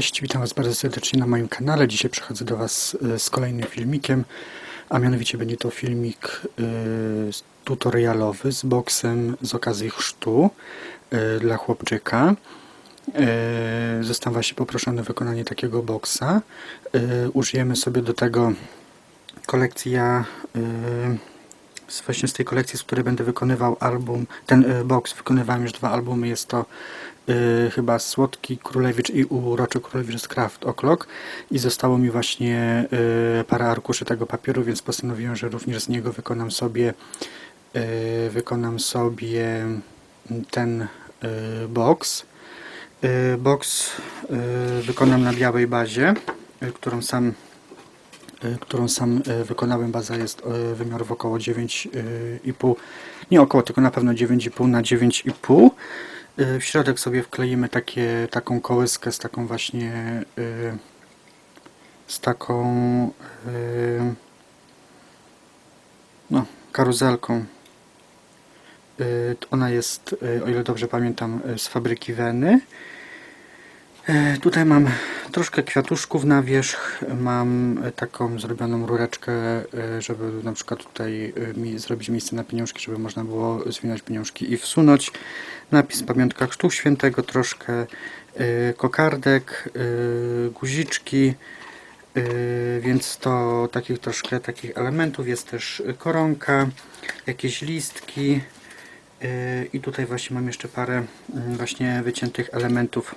Cześć, witam Was bardzo serdecznie na moim kanale. Dzisiaj przychodzę do Was e, z kolejnym filmikiem, a mianowicie będzie to filmik e, tutorialowy z boksem z okazji chrztu e, dla chłopczyka. Zostałem właśnie poproszony o wykonanie takiego boksa. Użyjemy sobie do tego kolekcji ja właśnie z tej kolekcji, z której będę wykonywał album, ten box wykonywałem już dwa albumy, jest to y, chyba Słodki Królewicz i Uroczy Królewicz z Craft O'Clock i zostało mi właśnie y, parę arkuszy tego papieru, więc postanowiłem, że również z niego wykonam sobie y, wykonam sobie ten y, box. Y, box wykonam na białej bazie, którą sam którą sam wykonałem. Baza jest wymiarów około 9,5, nie około, tylko na pewno 9,5 na 9,5. Y, W środek sobie wkleimy takie, taką kołyskę z taką właśnie y, z taką y, no, karuzelką. Ona jest, o ile dobrze pamiętam, z fabryki Weny. E, Tutaj mam troszkę kwiatuszków na wierzch, mam taką zrobioną rureczkę, e, żeby na przykład tutaj e, mi zrobić miejsce na pieniążki, żeby można było zwinąć pieniążki i wsunąć. Napis pamiątka Chrztu Świętego, troszkę kokardek, guziczki, więc to takich troszkę takich elementów. Jest też koronka, jakieś listki i tutaj właśnie mam jeszcze parę mm, właśnie wyciętych elementów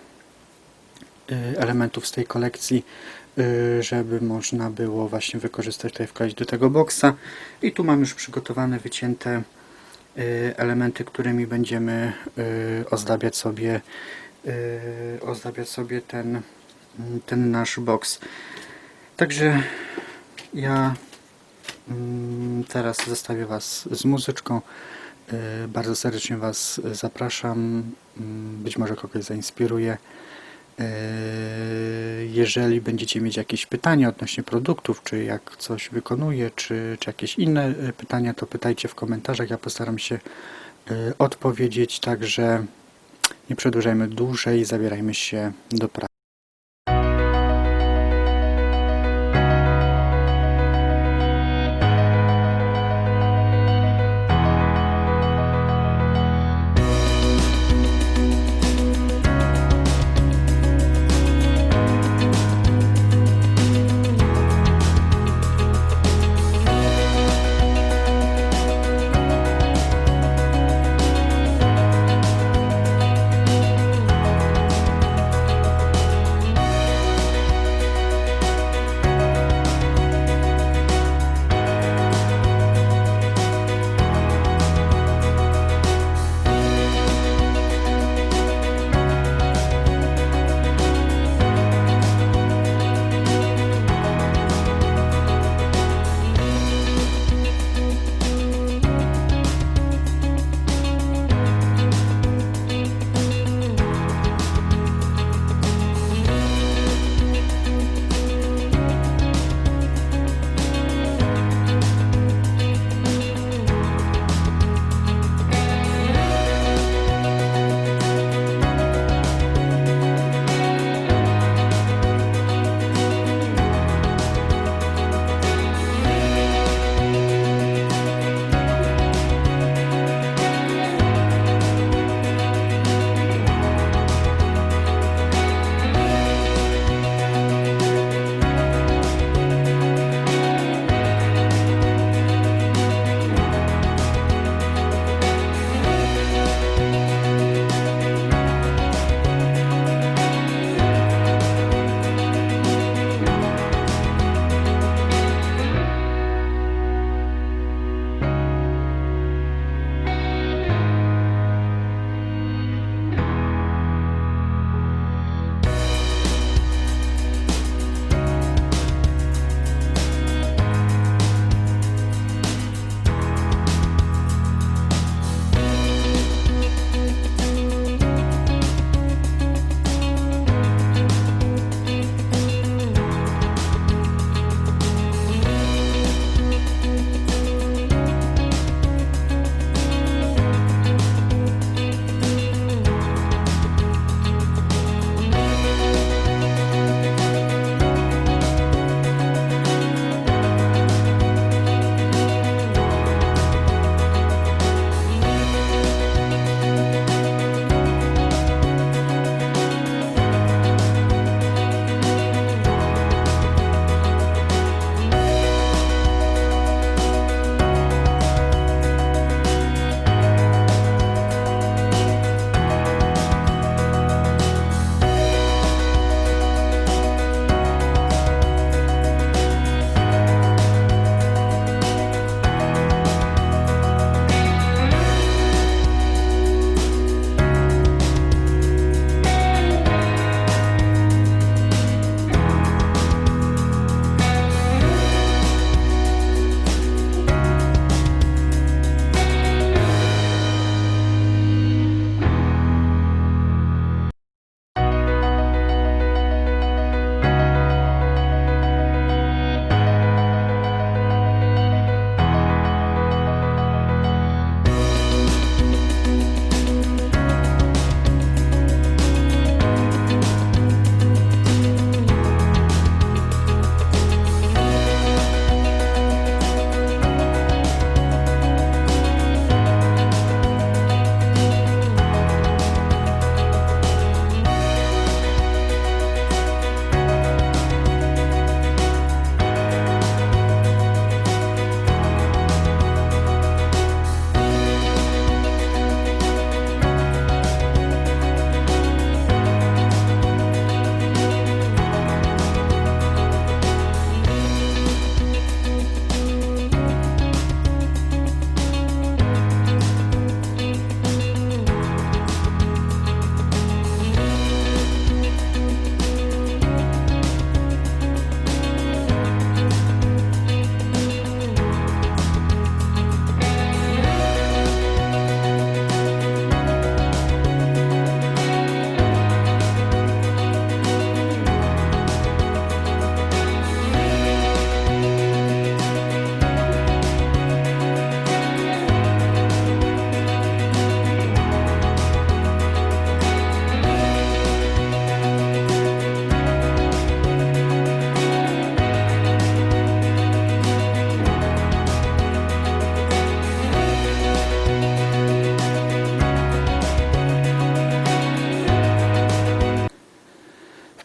elementów z tej kolekcji, y, żeby można było właśnie wykorzystać tutaj wkleić do tego boksa. I tu mam już przygotowane, wycięte y, elementy, którymi będziemy y, ozdabiać sobie y, ozdabiać sobie ten, ten nasz boks. Także ja mm, teraz zostawię Was z muzyczką. Y, Bardzo serdecznie Was zapraszam. Mm, Być może kogoś zainspiruje. Eee, Jeżeli będziecie mieć jakieś pytania odnośnie produktów, czy jak coś wykonuję, czy, czy jakieś inne e, pytania, to pytajcie w komentarzach. Ja postaram się e, odpowiedzieć. Także nie przedłużajmy dłużej, zabierajmy się do pracy.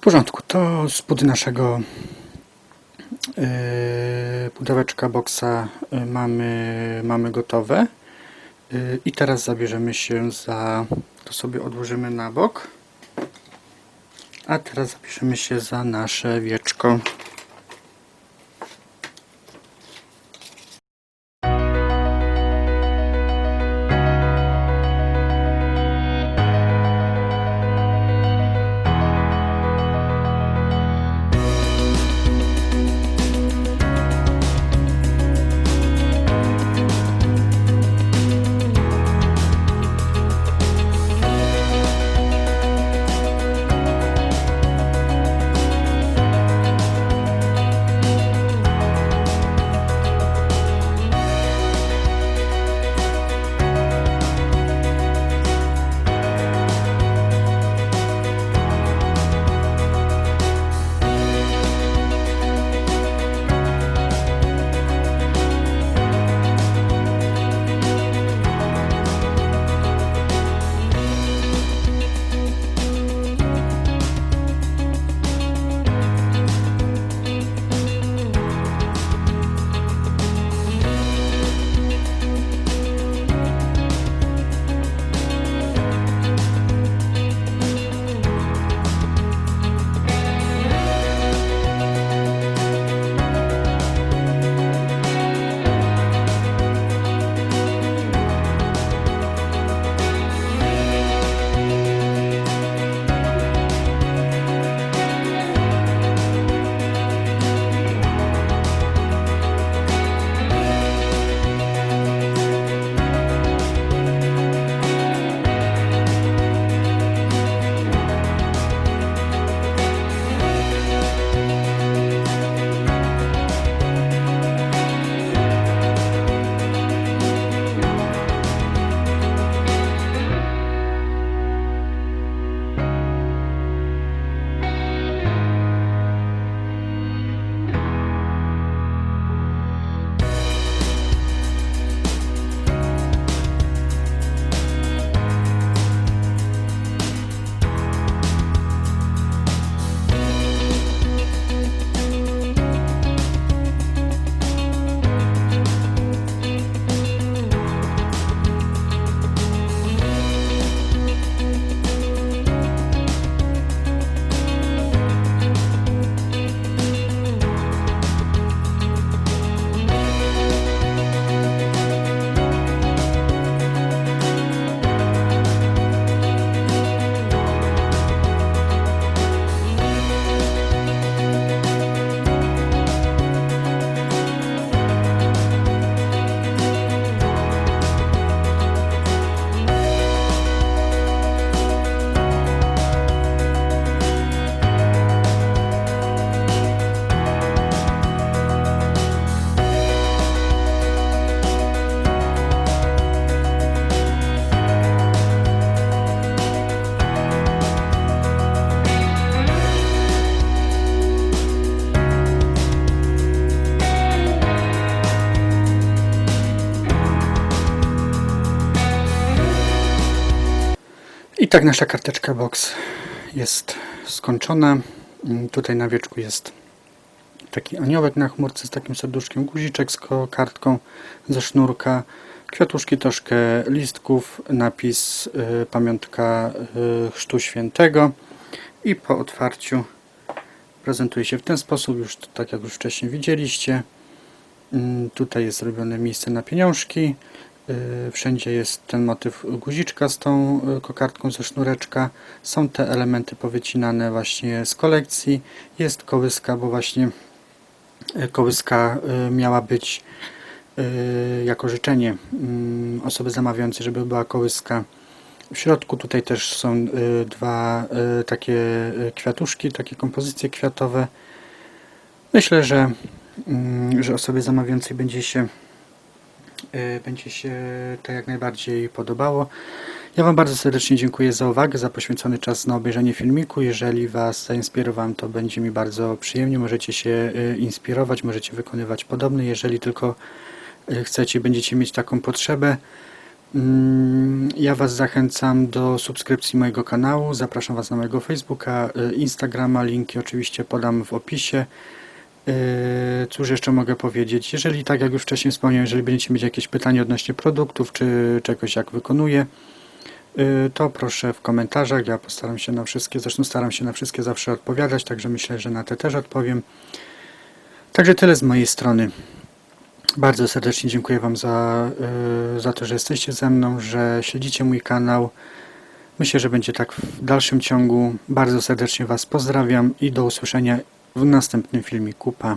Porządku, to spód naszego yy, pudełeczka boksa yy, mamy, mamy gotowe. Yy, I teraz zabierzemy się za, to sobie odłożymy na bok. A teraz zabierzemy się za nasze wieczko. I tak nasza karteczka box jest skończona. Mm, Tutaj na wieczku jest taki aniołek na chmurce z takim serduszkiem, guziczek z kartką ze sznurka, kwiatuszki, troszkę listków, napis y, pamiątka y, chrztu świętego i po otwarciu prezentuje się w ten sposób, już tak jak już wcześniej widzieliście. Mm, Tutaj jest zrobione miejsce na pieniążki. Y, Wszędzie jest ten motyw guziczka z tą y, kokardką ze sznureczka. Są te elementy powycinane właśnie z kolekcji. Jest kołyska, bo właśnie y, kołyska miała być jako życzenie mm, osoby zamawiającej, żeby była kołyska. W środku tutaj też są dwa takie kwiatuszki, takie kompozycje kwiatowe. Myślę, że, mm, że osobie zamawiającej będzie się będzie się to jak najbardziej podobało. Ja Wam bardzo serdecznie dziękuję za uwagę, za poświęcony czas na obejrzenie filmiku. Jeżeli Was zainspirowałem, to będzie mi bardzo przyjemnie. Możecie się y, inspirować, możecie wykonywać podobne. Jeżeli tylko y, chcecie, będziecie mieć taką potrzebę, Mm, Ja Was zachęcam do subskrypcji mojego kanału. Zapraszam Was na mojego Facebooka, Instagrama. Linki oczywiście podam w opisie. Yy, Cóż jeszcze mogę powiedzieć? Jeżeli, tak jak już wcześniej wspomniałem, jeżeli będziecie mieć jakieś pytania odnośnie produktów czy czegoś, jak wykonuję, yy, to proszę w komentarzach. Ja postaram się na wszystkie, zresztą staram się na wszystkie zawsze odpowiadać, także myślę, że na te też odpowiem. Także tyle z mojej strony. Bardzo serdecznie dziękuję Wam za, yy, za to, że jesteście ze mną, że śledzicie mój kanał. Myślę, że będzie tak w dalszym ciągu. Bardzo serdecznie Was pozdrawiam i do usłyszenia następnym filmiku. Pa.